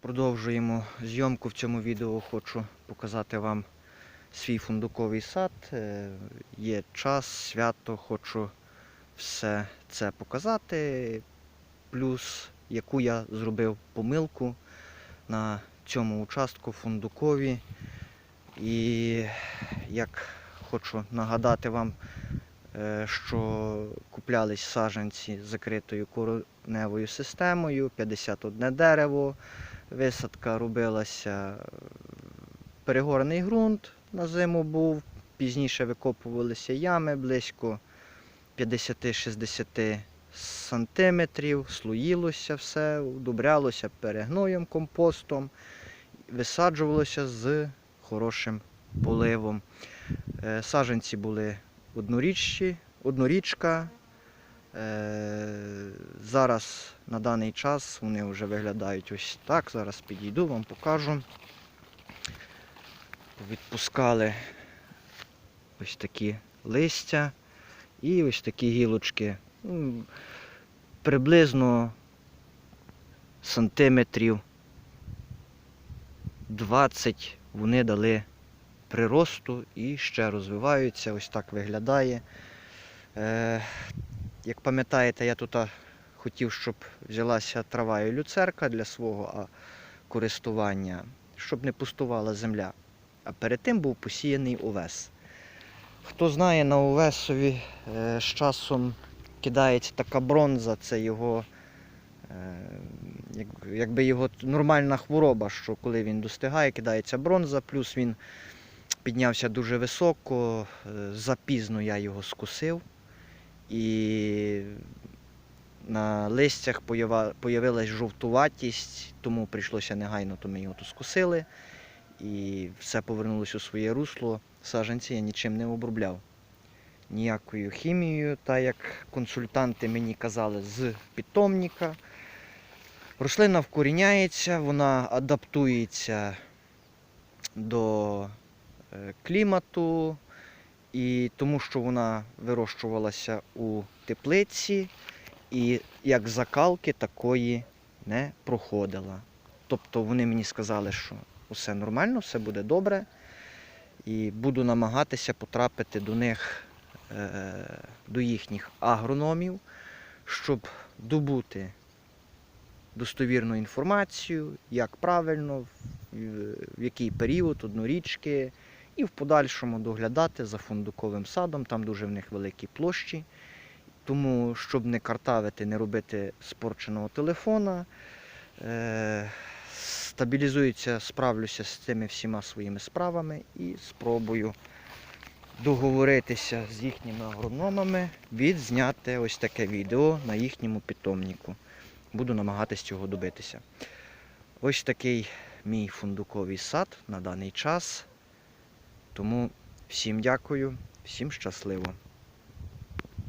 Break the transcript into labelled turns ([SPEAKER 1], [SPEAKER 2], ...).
[SPEAKER 1] Продовжуємо зйомку в цьому відео. Хочу показати вам свій фундуковий сад. Е, Є час, свято, хочу все це показати. Плюс яку я зробив помилку на цьому участку фундукові. І як хочу нагадати вам, е, що куплялись саджанці з закритою кореневою системою, 51 дерево. Висадка робилася перегорений ґрунт на зиму був. Пізніше викопувалися ями близько 50-60 сантиметрів, слоїлося все, удобрялося перегноєм, компостом, висаджувалося з хорошим поливом. Е, Саджанці були одноріччі, однорічка. Е, Зараз на даний час вони вже виглядають ось так. Зараз підійду, вам покажу. Відпускали ось такі листя і ось такі гілочки. Ну, Приблизно сантиметрів 20 вони дали приросту і ще розвиваються. Ось так виглядає. Як пам'ятаєте, я тут хотів, щоб взялася трава і люцерка для свого користування, щоб не пустувала земля. А перед тим був посіяний овес. Хто знає, на овесові е, з часом кидається така бронза, це його, е, якби його нормальна хвороба, що коли він достигає, кидається бронза, плюс він піднявся дуже високо, е, запізно я його скусив. І на листях появилась жовтуватість, тому прийшлося негайно, то ми його тут скусили. І все повернулося у своє русло. Саджанці я нічим не обробляв. Ніякою хімією, так як консультанти мені казали з питомника. Рослина вкоріняється, вона адаптується до е, клімату, і тому що вона вирощувалася у теплиці, і як закалки такої не проходила. Тобто вони мені сказали, що все нормально, все буде добре. І буду намагатися потрапити до них, е, до їхніх агрономів, щоб добути достовірну інформацію, як правильно, в- який період однорічки, і в подальшому доглядати за фундуковим садом. Там дуже в них великі площі. Тому, щоб не картавити, не робити спорченого телефона, е, стабілізуюся, справлюся з цими всіма своїми справами і спробую договоритися з їхніми агрономами, відзняти ось таке відео на їхньому питомнику. Буду намагатись цього добитися. Ось такий мій фундуковий сад на даний час. Тому всім дякую, всім щасливо.